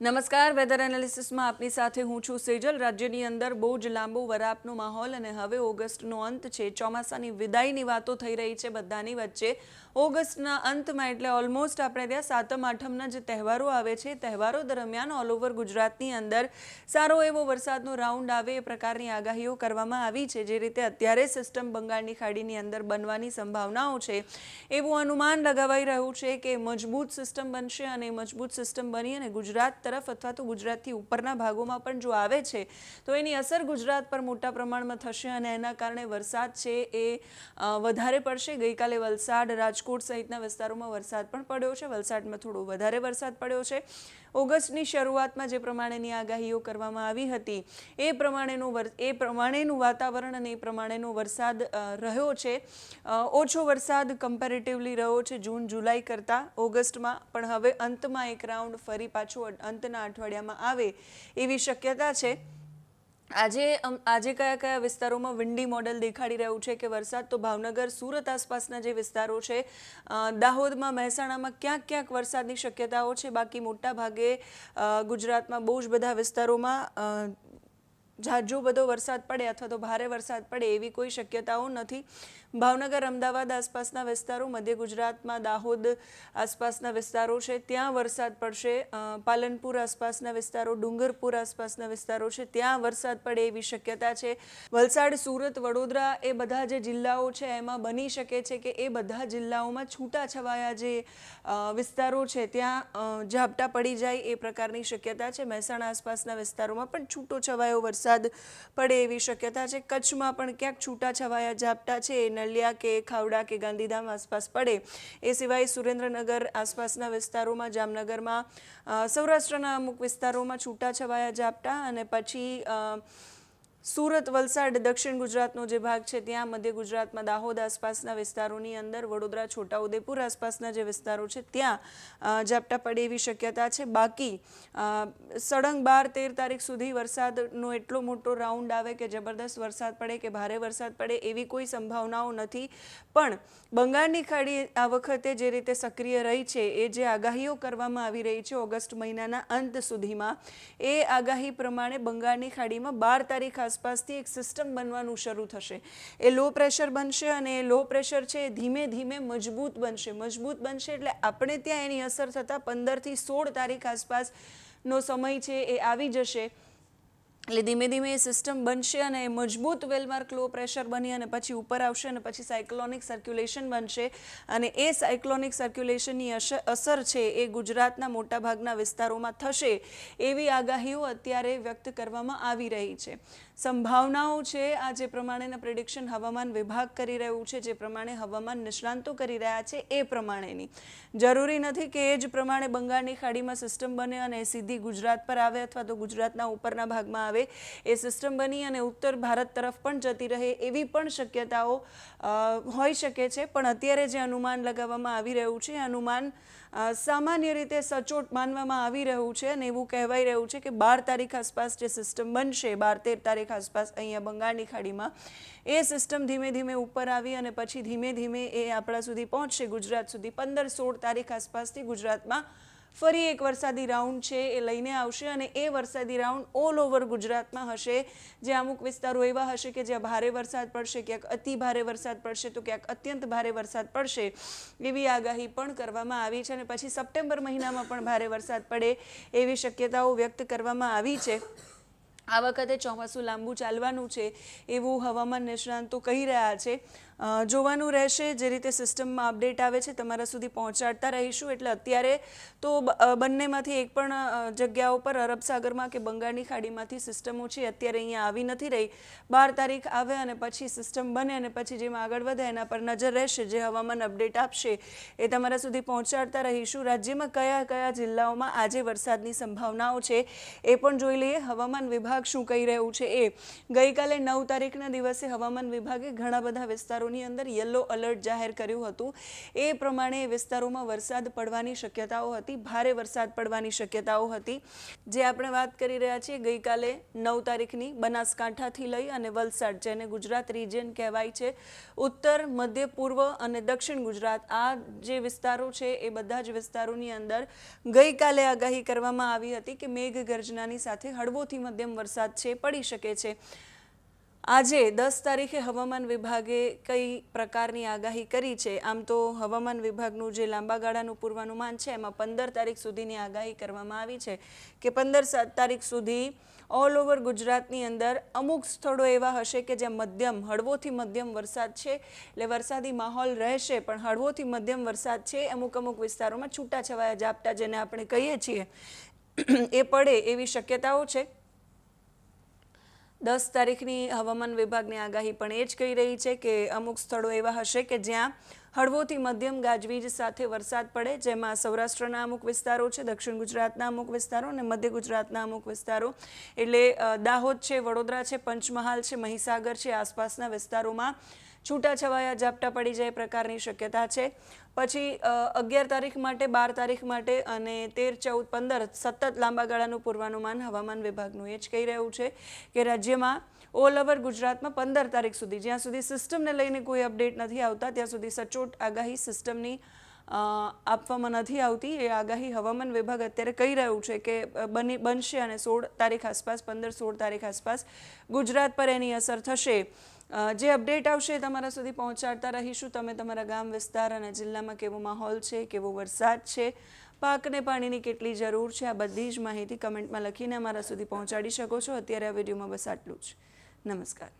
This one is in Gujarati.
નમસ્કાર વેધર એનાલિસિસમાં આપની સાથે હું છું સેજલ. રાજ્યની અંદર બહુ જ લાંબો વરાપનો માહોલ અને હવે ઓગસ્ટનો અંત છે. ચોમાસાની વિદાયની વાતો થઈ રહી છે બધાની વચ્ચે. ઓગસ્ટના અંતમાં એટલે ઓલમોસ્ટ આપણે ત્યાં સાતમ, આઠમના જે તહેવારો આવે છે, તહેવારો દરમિયાન ઓલ ઓવર ગુજરાતની અંદર સારો એવો વરસાદનો રાઉન્ડ આવે એ પ્રકારની આગાહીઓ કરવામાં આવી છે. જે રીતે અત્યારે સિસ્ટમ બંગાળની ખાડીની અંદર બનવાની સંભાવનાઓ છે. એવું અનુમાન લગાવાઈ રહ્યું છે કે મજબૂત સિસ્ટમ બનશે અને મજબૂત સિસ્ટમ બની અને ગુજરાત તરફ અથવા તો ગુજરાતથી ઉપરના ભાગોમાં પણ જો આવે છે, તો એની અસર ગુજરાત પર મોટા પ્રમાણમાં થશે અને એના કારણે વરસાદ છે એ વધારે પડશે. ગઈકાલે વલસાડ, રાજકોટ સહિતના વિસ્તારોમાં વરસાદ પણ પડ્યો છે. વલસાડમાં થોડો વધારે વરસાદ પડ્યો છે. ઓગસ્ટની શરૂઆતમાં જે પ્રમાણેની આગાહીઓ કરવામાં આવી હતી, એ પ્રમાણેનું એ પ્રમાણેનું વાતાવરણ અને એ પ્રમાણેનો વરસાદ રહ્યો છે. ઓછો વરસાદ કમ્પેરેટિવલી રહ્યો છે જૂન, જુલાઈ કરતાં. ઓગસ્ટમાં પણ હવે અંતમાં એક રાઉન્ડ ફરી પાછું અંતના અઠવાડિયામાં આવે એવી શક્યતા છે. આજે આજે કયા કયા વિસ્તારોમાં વિન્ડી મોડેલ દેખાડી રહ્યું છે કે વરસાદ? તો ભાવનગર, સુરત આસપાસના જે વિસ્તારો છે દાહોદમાં, મહેસાણામાં ક્યાંક ક્યાંક વરસાદની શક્યતાઓ છે. બાકી મોટા ભાગે ગુજરાતમાં બહુ જ બધા વિસ્તારોમાં ઝાઝો બધો વરસાદ પડે અથવા તો ભારે વરસાદ પડે એવી કોઈ શક્યતાઓ નથી. ભાવનગર, અમદાવાદ આસપાસના વિસ્તારો, મધ્ય ગુજરાતમાં દાહોદ આસપાસના વિસ્તારો છે. ત્યાં વરસાદ પડશે. પાલનપુર આસપાસના વિસ્તારો, ડુંગરપુર આસપાસના વિસ્તારો છે. ત્યાં વરસાદ પડે એવી શક્યતા છે. વલસાડ, સુરત, વડોદરા એ બધા જે જિલ્લાઓ છે, એમાં બની શકે છે કે એ બધા જિલ્લાઓમાં છૂટાછવાયા જે વિસ્તારો છે, ત્યાં ઝાપટા પડી જાય એ પ્રકારની શક્યતા છે. મહેસાણા આસપાસના વિસ્તારોમાં પણ છૂટો છવાયો વરસાદ પડે એવી શક્યતા છે. કચ્છમાં પણ ક્યાંક છૂટાછવાયા ઝાપટા છે. એ નલિયા કે ખાવડા કે ગાંધીધામ આસપાસ પડે. એ સિવાય સુરેન્દ્રનગર આસપાસના વિસ્તારોમાં જામનગરમાં સૌરાષ્ટ્રના અમુક વિસ્તારોમાં છૂટાછવાયા ઝાપટા અને પછી અ, સુરત, વલસાડ, દક્ષિણ ગુજરાતનો જે ભાગ છે, ત્યાં મધ્ય ગુજરાતમાં દાહોદ આસપાસના વિસ્તારોની અંદર, વડોદરા, છોટાઉદેપુર આસપાસના જે વિસ્તારો છે, ત્યાં ઝાપટા પડે એવી શક્યતા છે. બાકી સળંગ બાર તેર તારીખ સુધી વરસાદનો એટલો મોટો રાઉન્ડ આવે કે જબરદસ્ત વરસાદ પડે કે ભારે વરસાદ પડે એવી કોઈ સંભાવનાઓ નથી. પણ બંગાળની ખાડી આ વખતે જે રીતે સક્રિય રહી છે, એ જે આગાહીઓ કરવામાં આવી રહી છે ઓગસ્ટ મહિનાના અંત સુધીમાં, એ આગાહી પ્રમાણે બંગાળની ખાડીમાં બાર તારીખ આસપાસથી એક સિસ્ટમ બનવાનું શરૂ થશે. એ લો પ્રેશર બનશે અને એ લો પ્રેશર છે એ ધીમે ધીમે મજબૂત બનશે. મજબૂત બનશે એટલે આપણે ત્યાં એની અસર થતાં પંદરથી સોળ તારીખ આસપાસનો સમય છે એ આવી જશે. એટલે ધીમે ધીમે એ સિસ્ટમ બનશે અને એ મજબૂત વેલમાર્ક લો પ્રેશર બની અને પછી ઉપર આવશે અને પછી સાયક્લોનિક સર્ક્યુલેશન બનશે. અને એ સાયક્લોનિક સર્ક્યુલેશનની અસર છે એ ગુજરાતના મોટાભાગના વિસ્તારોમાં થશે એવી આગાહીઓ અત્યારે વ્યક્ત કરવામાં આવી રહી છે. સંભાવનાઓ છે આ જે પ્રમાણેના પ્રિડિક્શન હવામાન વિભાગ કરી રહ્યું છે, જે પ્રમાણે હવામાન નિષ્ણાંતો કરી રહ્યા છે એ પ્રમાણેની. જરૂરી નથી કે એ જ પ્રમાણે બંગાળની ખાડીમાં સિસ્ટમ બને અને સીધી ગુજરાત પર આવે અથવા તો ગુજરાતના ઉપરના ભાગમાં આવે. એ સિસ્ટમ બની અને ઉત્તર ભારત તરફ પણ જતી રહે એવી પણ શક્યતાઓ હોઈ શકે છે. પણ અત્યારે જે અનુમાન લગાવવામાં આવી રહ્યું છે અનુમાન સામાન્ય રીતે સચોટ માનવામાં આવી રહ્યું છે અને એવું કહેવાઈ રહ્યું છે કે બાર તારીખ આસપાસ જે સિસ્ટમ બનશે, બાર તેર તારીખ આસપાસ અહીંયા બંગાળની ખાડીમાં એ સિસ્ટમ ધીમે ધીમે ઉપર આવી અને પછી ધીમે ધીમે એ આપણા સુધી પહોંચશે. ગુજરાત સુધી પંદર સોળ તારીખ આસપાસથી ગુજરાતમાં ફરી એક વરસાદી રાઉન્ડ છે એ લઈને આવશે અને એ વરસાદી રાઉન્ડ ઓલ ઓવર ગુજરાતમાં હશે. જે અમુક વિસ્તારો એવા હશે કે જ્યાં ભારે વરસાદ પડશે, ક્યાંક અતિ ભારે વરસાદ પડશે તો ક્યાંક અત્યંત ભારે વરસાદ પડશે એવી આગાહી પણ કરવામાં આવી છે અને પછી સપ્ટેમ્બર મહિનામાં પણ ભારે વરસાદ પડે એવી શક્યતાઓ વ્યક્ત કરવામાં આવી છે. આ વખતે ચોમાસું લાંબુ ચાલવાનું છે એવું હવામાન નિષ્ણાંતો કહી રહ્યા છે. જોવાનું રહેશે, જે રીતે સિસ્ટમમાં અપડેટ આવે છે, તમારા સુધી પહોંચાડતા રહીશું. એટલે અત્યારે તો બંનેમાંથી એક પણ જગ્યા જગ્યાઓ પર, અરબ સાગરમાં કે બંગાળની ખાડીમાંથી સિસ્ટમો છે, અત્યારે અહીંયા આવી નથી રહી. બાર તારીખ આવે અને પછી સિસ્ટમ બને અને પછી જેમ આગળ વધે, એના પર નજર રહેશે. જે હવામાન અપડેટ આપશે, એ તમારા સુધી પહોંચાડતા રહીશું. રાજ્યમાં કયા કયા જિલ્લાઓમાં આજે વરસાદની સંભાવનાઓ છે, એ પણ જોઈ લઈએ. હવામાન વિભાગ શું કહી રહ્યું છે એ. ગઈકાલે નવ તારીખના દિવસે હવામાન વિભાગે ઘણા બધા વિસ્તારોની વિસ્તારોની અંદર યલો અલર્ટ જાહેર કર્યું હતું. એ પ્રમાણે વિસ્તારોમાં વરસાદ પડવાની શક્યતાઓ હતી, ભારે વરસાદ પડવાની શક્યતાઓ હતી. જે આપણે વાત કરી રહ્યા છીએ, ગઈકાલે નવ તારીખની બનાસકાંઠાથી લઈ અને વલસાડ, જેને ગુજરાત રિજિયન કહેવાય છે, ઉત્તર, મધ્ય, પૂર્વ અને દક્ષિણ ગુજરાત. આ જે વિસ્તારો છે, એ બધા જ વિસ્તારોની અંદર ગઈકાલે આગાહી કરવામાં આવી હતી કે મેઘગર્જનાની સાથે હળવોથી મધ્યમ વરસાદ છે, પડી શકે છે. આજે દસ તારીખે હવામાન વિભાગે કઈ પ્રકારની આગાહી કરી છે? આમ તો હવામાન વિભાગનું જે લાંબા ગાળાનું પૂર્વાનુમાન છે, એમાં પંદર તારીખ સુધીની આગાહી કરવામાં આવી છે કે પંદર તારીખ સુધી ઓલ ઓવર ગુજરાતની અંદર અમુક સ્થળો એવા હશે કે જ્યાં મધ્યમ, હળવોથી મધ્યમ વરસાદ છે. એટલે વરસાદી માહોલ રહેશે, પણ હળવોથી મધ્યમ વરસાદ છે, અમુક અમુક વિસ્તારોમાં છૂટાછવાયા ઝાપટા જેને આપણે કહીએ છીએ. એ પડે એવી શક્યતાઓ છે? દસ તારીખની હવામાન વિભાગની આગાહી પણ એ જ કહી રહી છે કે અમુક સ્થળો એવા હશે કે જ્યાં હળવોથી મધ્યમ ગાજવીજ સાથે વરસાદ પડે, જેમાં સૌરાષ્ટ્રના અમુક વિસ્તારો છે, દક્ષિણ ગુજરાતના અમુક વિસ્તારો અને મધ્ય ગુજરાતના અમુક વિસ્તારો. એટલે દાહોદ છે, વડોદરા છે, પંચમહાલ છે, મહીસાગર છે, આસપાસના વિસ્તારોમાં છૂટાછવાયા ઝાપટા પડી જાય પ્રકારની શક્યતા છે. પછી અગિયાર તારીખ માટે, બાર તારીખ માટે અને તેર, ચૌદ, પંદર સતત લાંબા ગાળાનું પૂર્વાનુમાન હવામાન વિભાગનું એ જ કહી રહ્યું છે કે રાજ્યમાં ઓલ ઓવર ગુજરાતમાં પંદર તારીખ સુધી, જ્યાં સુધી સિસ્ટમને લઈને કોઈ અપડેટ નથી આવતા, ત્યાં સુધી સચોટ આગાહી સિસ્ટમની આપવામાં નથી આવતી. એ આગાહી હવામાન વિભાગ અત્યારે કહી રહ્યું છે કે બની, બનશે અને સોળ તારીખ આસપાસ, પંદર, સોળ તારીખ આસપાસ ગુજરાત પર એની અસર થશે. જે અપડેટ આવશે તમારા સુધી પહોંચાડતા રહીશું. તમે તમારા ગામ વિસ્તાર અને જિલ્લામાં કેવો માહોલ છે, કેવો વરસાદ છે પાકને પાણીની કેટલી જરૂર છે, આ બધી જ માહિતી કમેન્ટમાં લખીને અમારા સુધી પહોંચાડી શકો છો. અત્યારે આ વિડીયોમાં બસ આટલું જ. નમસ્કાર.